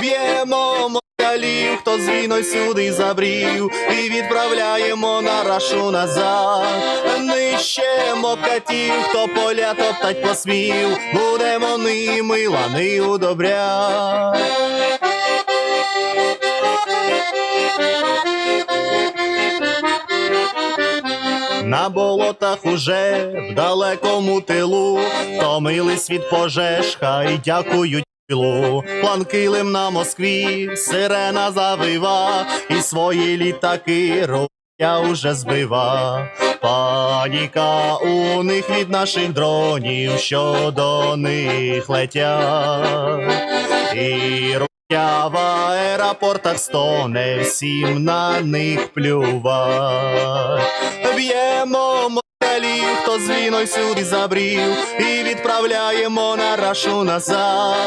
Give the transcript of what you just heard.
Б'ємо москалів, хто з війною сюди забрів, і відправляємо на рашу назад. Нищемо катів, хто поля топтать посмів, будемо ними лани удобрять. На болотах уже в далекому тилу Томились від пожеж, хай дякують тілу. План килим на Москві, сирена завива, і свої літаки я уже збива. Паніка у них від наших дронів, що до них летять. І руя в аеропортах стоне, всім на них плювать. Б'ємо москалів, хто з війною сюди забрів, і відправляємо на рашу назад.